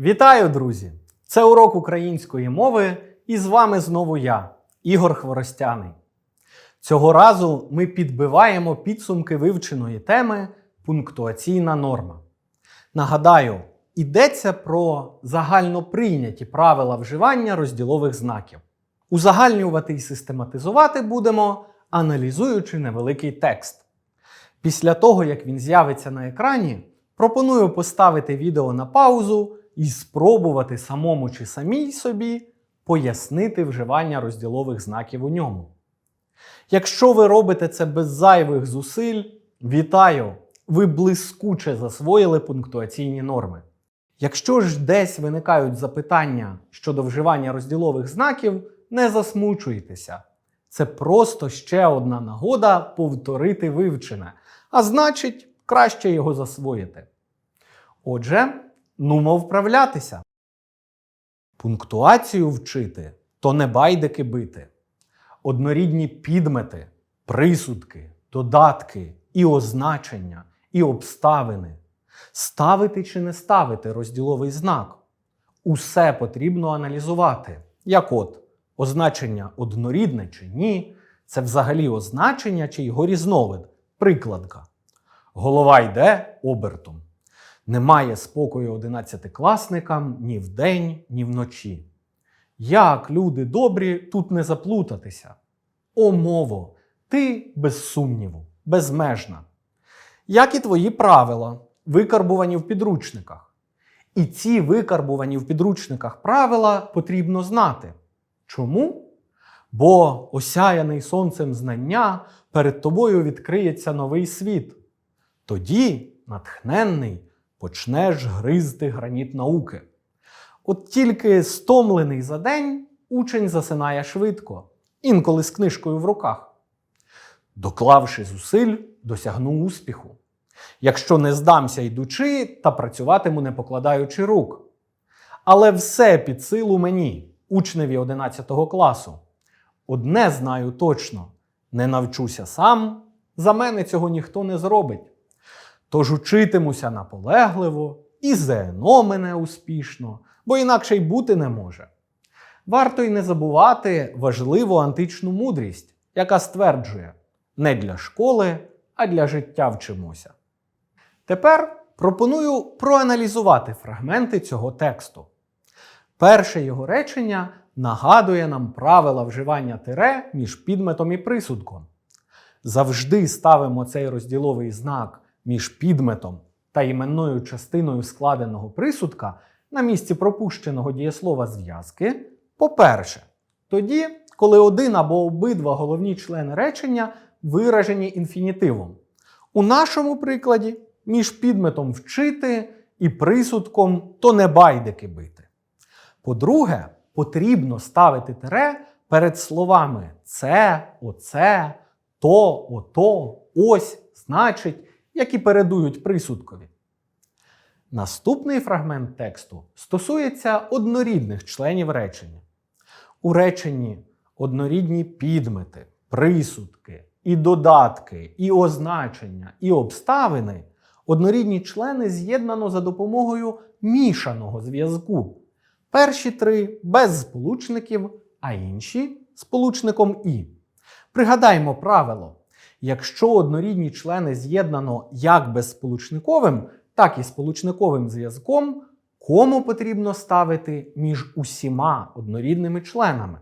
Вітаю, друзі! Це урок української мови, і з вами знову я, Ігор Хворостяний. Цього разу ми підбиваємо підсумки вивченої теми пунктуаційна норма. Нагадаю, йдеться про загальноприйняті правила вживання розділових знаків. Узагальнювати і систематизувати будемо, аналізуючи невеликий текст. Після того, як він з'явиться на екрані, пропоную поставити відео на паузу і спробувати самому чи самій собі пояснити вживання розділових знаків у ньому. Якщо ви робите це без зайвих зусиль, вітаю! Ви блискуче засвоїли пунктуаційні норми. Якщо ж десь виникають запитання щодо вживання розділових знаків, не засмучуйтеся. Це просто ще одна нагода повторити вивчене, а значить, краще його засвоїти. Отже, нумо вправлятися. Пунктуацію вчити то не байдики бити. Однорідні підмети, присудки, додатки і означення, і обставини. Ставити чи не ставити розділовий знак. Усе потрібно аналізувати. Як от означення однорідне чи ні, це взагалі означення чи його різновид, прикладка. Голова йде обертом. Немає спокою одинадцятикласникам ні вдень, ні вночі. Як, люди добрі, тут не заплутатися? О, мово, ти без сумніву, безмежна. Як і твої правила, викарбувані в підручниках. І ці викарбувані в підручниках правила потрібно знати. Чому? Бо осяяний сонцем знання перед тобою відкриється новий світ. Тоді, натхненний, почнеш гризти граніт науки. От тільки стомлений за день учень засинає швидко, інколи з книжкою в руках. Доклавши зусиль, досягну успіху. Якщо не здамся йдучи, та працюватиму не покладаючи рук. Але все під силу мені, учневі 11 класу. Одне знаю точно: не навчуся сам, за мене цього ніхто не зробить. Тож учитимуся наполегливо і ЗНО мене успішно, бо інакше й бути не може. Варто й не забувати важливу античну мудрість, яка стверджує: не для школи, а для життя вчимося. Тепер пропоную проаналізувати фрагменти цього тексту. Перше його речення нагадує нам правила вживання тире між підметом і присудком. Завжди ставимо цей розділовий знак між підметом та іменною частиною складеного присудка на місці пропущеного дієслова зв'язки. По-перше, тоді, коли один або обидва головні члени речення виражені інфінітивом. У нашому прикладі між підметом вчити і присудком то не байдики бити. По-друге, потрібно ставити тире перед словами це, оце, то, ото, ось, значить, які передують присудкові. Наступний фрагмент тексту стосується однорідних членів речення. У реченні однорідні підмети, присудки, і додатки, і означення, і обставини однорідні члени з'єднано за допомогою мішаного зв'язку. Перші три без сполучників, а інші сполучником і. Пригадаймо правило: якщо однорідні члени з'єднано як безсполучниковим, так і сполучниковим зв'язком, кому потрібно ставити між усіма однорідними членами.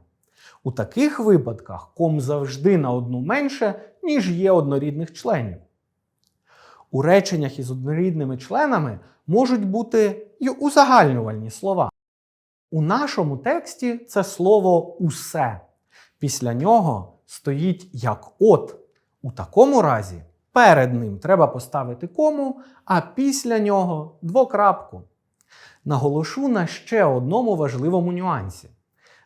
У таких випадках ком завжди на одну менше, ніж є однорідних членів. У реченнях із однорідними членами можуть бути й узагальнювальні слова. У нашому тексті це слово усе. Після нього стоїть як от. У такому разі перед ним треба поставити кому, а після нього двокрапку. Наголошу на ще одному важливому нюансі.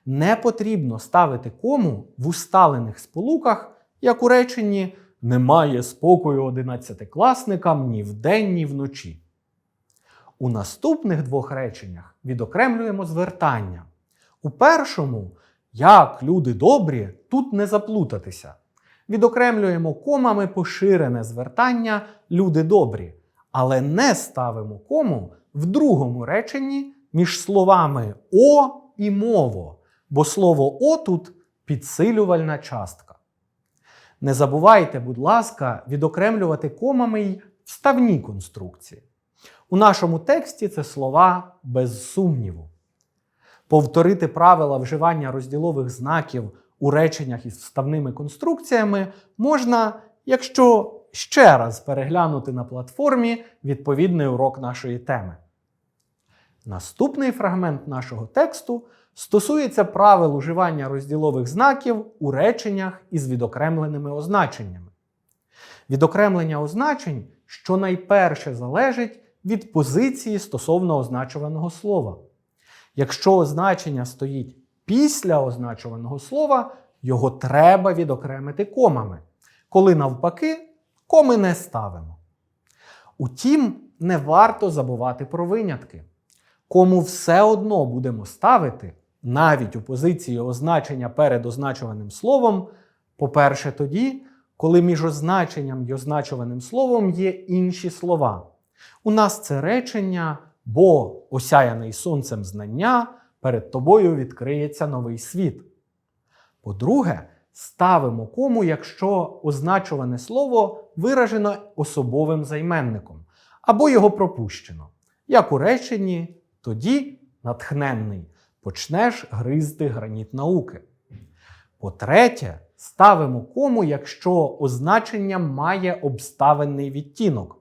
Не потрібно ставити кому в усталених сполуках, як у реченні немає спокою одинадцятикласникам ні вдень, ні вночі. У наступних двох реченнях відокремлюємо звертання. У першому, як люди добрі, тут не заплутатися. Відокремлюємо комами поширене звертання люди добрі, але не ставимо кому в другому реченні між словами о і мово, бо слово о тут підсилювальна частка. Не забувайте, будь ласка, відокремлювати комами й вставні конструкції. У нашому тексті це слова без сумніву. Повторити правила вживання розділових знаків у реченнях із вставними конструкціями можна, якщо ще раз переглянути на платформі відповідний урок нашої теми. Наступний фрагмент нашого тексту стосується правил уживання розділових знаків у реченнях із відокремленими означеннями. Відокремлення означень щонайперше залежить від позиції стосовно означуваного слова. Якщо означення стоїть після означуваного слова, його треба відокремити комами. Коли навпаки, коми не ставимо. Утім, не варто забувати про винятки. Кому все одно будемо ставити, навіть у позиції означення перед означуваним словом, по-перше, тоді, коли між означенням і означуваним словом є інші слова. У нас це речення, бо осяяний сонцем знання, перед тобою відкриється новий світ. По-друге, ставимо кому, якщо означуване слово виражено особовим займенником або його пропущено. Як у реченні, тоді натхненний почнеш гризти граніт науки. По-третє, ставимо кому, якщо означення має обставинний відтінок.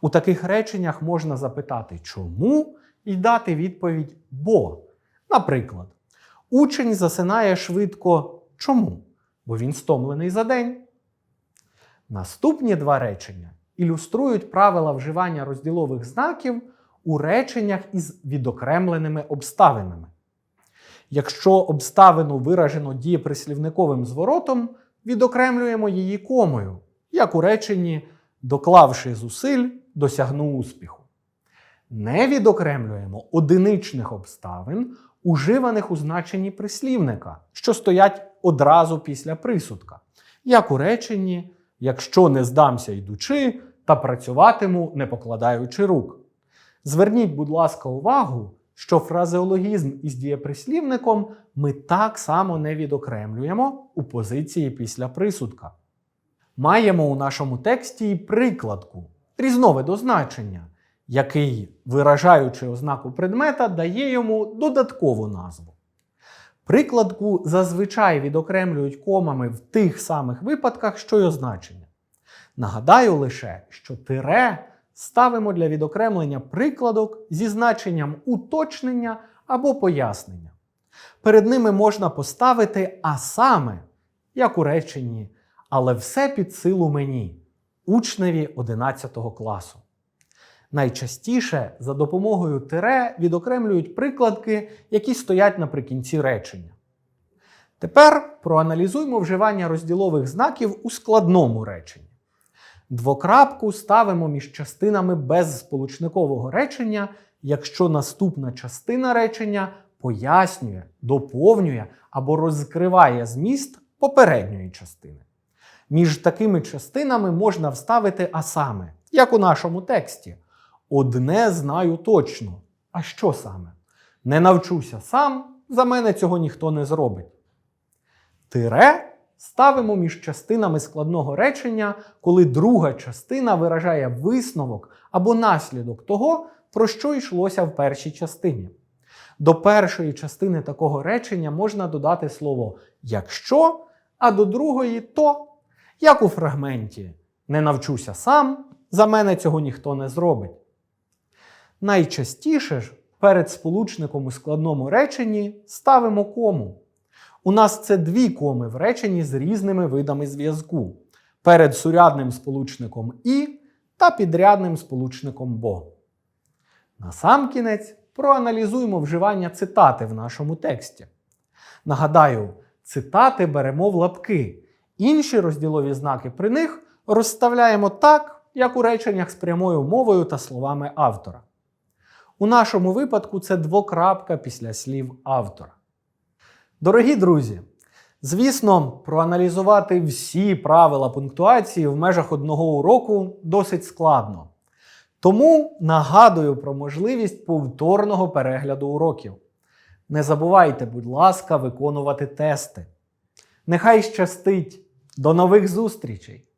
У таких реченнях можна запитати чому і дати відповідь бо. Наприклад, учень засинає швидко чому? Бо він стомлений за день. Наступні два речення ілюструють правила вживання розділових знаків у реченнях із відокремленими обставинами. Якщо обставину виражено дієприслівниковим зворотом, відокремлюємо її комою, як у реченні доклавши зусиль, досягнув успіху. Не відокремлюємо одиничних обставин, уживаних у значенні прислівника, що стоять одразу після присудка, як у реченні якщо не здамся йдучи та працюватиму, не покладаючи рук. Зверніть, будь ласка, увагу, що фразеологізм із дієприслівником ми так само не відокремлюємо у позиції після присудка. Маємо у нашому тексті і прикладку, різновид означення, який, виражаючи ознаку предмета, дає йому додаткову назву. Прикладку зазвичай відокремлюють комами в тих самих випадках, що й означення. Нагадаю лише, що тире ставимо для відокремлення прикладок зі значенням уточнення або пояснення. Перед ними можна поставити а саме, як у реченні, але все під силу мені, учневі 11 класу. Найчастіше за допомогою тире відокремлюють прикладки, які стоять наприкінці речення. Тепер проаналізуємо вживання розділових знаків у складному реченні. Двокрапку ставимо між частинами безсполучникового речення, якщо наступна частина речення пояснює, доповнює або розкриває зміст попередньої частини. Між такими частинами можна вставити а саме, як у нашому тексті. Одне знаю точно. А що саме? Не навчуся сам, за мене цього ніхто не зробить. Тире ставимо між частинами складного речення, коли друга частина виражає висновок або наслідок того, про що йшлося в першій частині. До першої частини такого речення можна додати слово якщо, а до другої то, як у фрагменті Не навчуся сам, за мене цього ніхто не зробить. Найчастіше ж перед сполучником у складному реченні ставимо кому. У нас це дві коми в реченні з різними видами зв'язку. Перед сурядним сполучником і та підрядним сполучником бо. Насамкінець проаналізуємо вживання цитати в нашому тексті. Нагадаю, цитати беремо в лапки. Інші розділові знаки при них розставляємо так, як у реченнях з прямою мовою та словами автора. У нашому випадку це двокрапка після слів автора. Дорогі друзі, звісно, проаналізувати всі правила пунктуації в межах одного уроку досить складно. Тому нагадую про можливість повторного перегляду уроків. Не забувайте, будь ласка, виконувати тести. Нехай щастить! До нових зустрічей!